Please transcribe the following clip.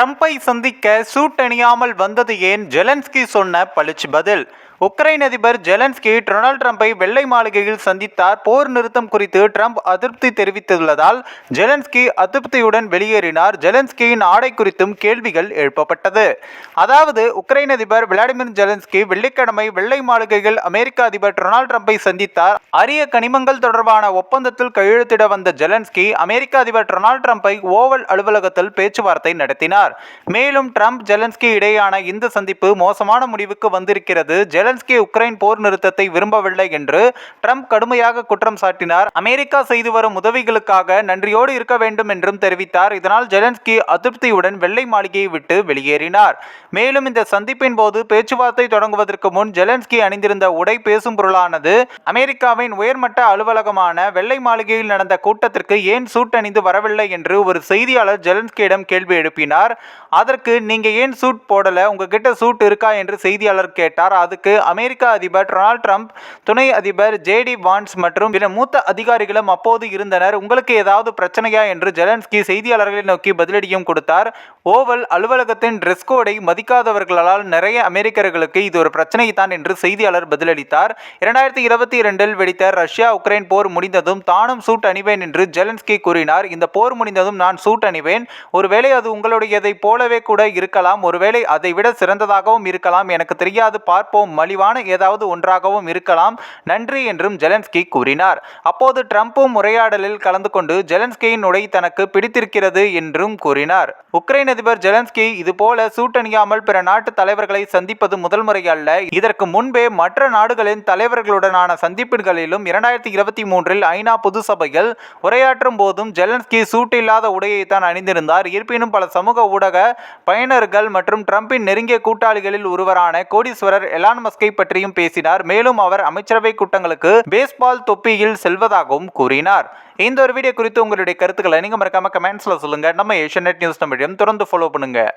ட்ரம்பை சந்திக்க சூட் அணியாமல் வந்தது ஏன்? ஜெலன்ஸ்கி சொன்ன பளிச்சு பதில். உக்ரைன் அதிபர் ஜெலன்ஸ்கி டொனால்ட் ட்ரம்பை வெள்ளை மாளிகையில் சந்தித்தார். போர் நிறுத்தம் குறித்து ட்ரம்ப் அதிருப்தி தெரிவித்துள்ளதால் ஜெலன்ஸ்கி அதிருப்தியுடன் வெளியேறினார். ஜெலன்ஸ்கியின் ஆடை குறித்தும் கேள்விகள் எழுப்பப்பட்டது. அதாவது உக்ரைன் அதிபர் விளாடிமிர் ஜெலன்ஸ்கி வெள்ளிக்கிழமை வெள்ளை மாளிகையில் அமெரிக்க அதிபர் டொனால்ட் ட்ரம்பை சந்தித்தார். அரிய கனிமங்கள் தொடர்பான ஒப்பந்தத்தில் கையெழுத்திட வந்த ஜெலன்ஸ்கி அமெரிக்க அதிபர் டொனால்ட் ட்ரம்பை ஓவல் அலுவலகத்தில் பேச்சுவார்த்தை நடத்தினார். மேலும் ட்ரம்ப் ஜெலன்ஸ்கி இடையேயான இந்த சந்திப்பு மோசமான முடிவுக்கு வந்திருக்கிறது. ஜெலன்ஸ்கி உக்ரைன் போர் நிறுத்தத்தை விரும்பவில்லை என்று ட்ரம்ப் கடுமையாக குற்றம் சாட்டினார். அமெரிக்கா செய்து வரும் உதவிகளுக்காக நன்றியோடு இருக்க வேண்டும் என்றும் தெரிவித்தார். இதனால் ஜெலன்ஸ்கி அதிருப்தியுடன் வெள்ளை மாளிகையை விட்டு வெளியேறினார். மேலும் இந்த சந்திப்பின் போது பேச்சுவார்த்தை தொடங்குவதற்கு முன் ஜெலன்ஸ்கி அணிந்திருந்த உடை பேசும் பொருளானது அமெரிக்காவின் உயர்மட்ட அலுவலகமான வெள்ளை மாளிகையில் நடந்த கூட்டத்திற்கு ஏன் சூட் அணிந்து வரவில்லை என்று ஒரு செய்தியாளர் ஜெலன்ஸ்கியிடம் கேள்வி எழுப்பினார். அதற்கு நீங்க ஏன் சூட் போடல? உங்ககிட்ட சூட் இருக்கா? என்று செய்தியாளர் கேட்டார். அதுக்கு அமெரிக்க அதிபர் டொனால்ட் ட்ரம்ப் துணை அதிபர் ஜேடி வான்ஸ் மற்றும் பிற மூத்த அதிகாரிகளும் அப்போது இருந்தனர். உங்களுக்கு ஏதாவது பிரச்சனையா என்று ஜெலன்ஸ்கி செய்தியாளர்களை நோக்கி பதிலடியும் கொடுத்தார். ஓவல் அலுவலகத்தின் ட்ரெஸ் கோடை மதிக்காதவர்களால் நிறைய அமெரிக்கர்களுக்கு இது ஒரு பிரச்சனை தான் என்று செய்தியாளர் பதிலளித்தார். இரண்டாயிரத்தி இருபத்தி இரண்டில் வெடித்த ரஷ்யா உக்ரைன் போர் முடிந்ததும் தானும் சூட் அணிவேன் என்று ஜெலன்ஸ்கி கூறினார். இந்த போர் முடிந்ததும் நான் சூட் அணிவேன். ஒருவேளை அது உங்களுடையதை போலவே கூட இருக்கலாம். ஒருவேளை அதை விட சிறந்ததாகவும் இருக்கலாம். எனக்கு தெரியாது. பார்ப்போம். மலிவான ஏதாவது ஒன்றாகவும் இருக்கலாம். நன்றி என்றும் ஜெலன்ஸ்கி கூறினார். அப்போது ட்ரம்ப்பும் உரையாடலில் கலந்து கொண்டு ஜெலன்ஸ்கியின் உடை தனக்கு பிடித்திருக்கிறது என்றும் கூறினார். உக்ரைன் அதிபர் ஜெலன்ஸ்கி இதுபோல சூட்டணியாமல் பிற நாட்டு தலைவர்களை சந்திப்பது முதல் முறை அல்ல. இதற்கு முன்பே மற்ற நாடுகளின் தலைவர்களுடனான சந்திப்புகளிலும் இரண்டாயிரத்தி இருபத்தி மூன்றில் ஐநா பொது சபையில் உரையாற்றும் போதும் ஜெலன்ஸ்கி சூட் இல்லாத உடையை தான் அணிந்திருந்தார். இருப்பினும் பல சமூக ஊடக பயனர்கள் மற்றும் ட்ரம்பின் நெருங்கிய கூட்டாளிகளில் ஒருவரான கோடீஸ்வரர் எலான் மஸ்கை பற்றியும் பேசினார். மேலும் அவர் அமைச்சரவை கூட்டங்களுக்கு பேஸ்பால் தொப்பியில் செல்வதாகவும் கூறினார். இந்த ஒரு வீடியோ குறித்து உங்களுடைய கருத்துக்களை நீங்க மறக்காம கமெண்ட்ஸ்ல சொல்லுங்க. நம்ம ஏஷியநெட் நியூஸ் தமிழையும் தொடர்ந்து ஃபாலோ பண்ணுங்கள்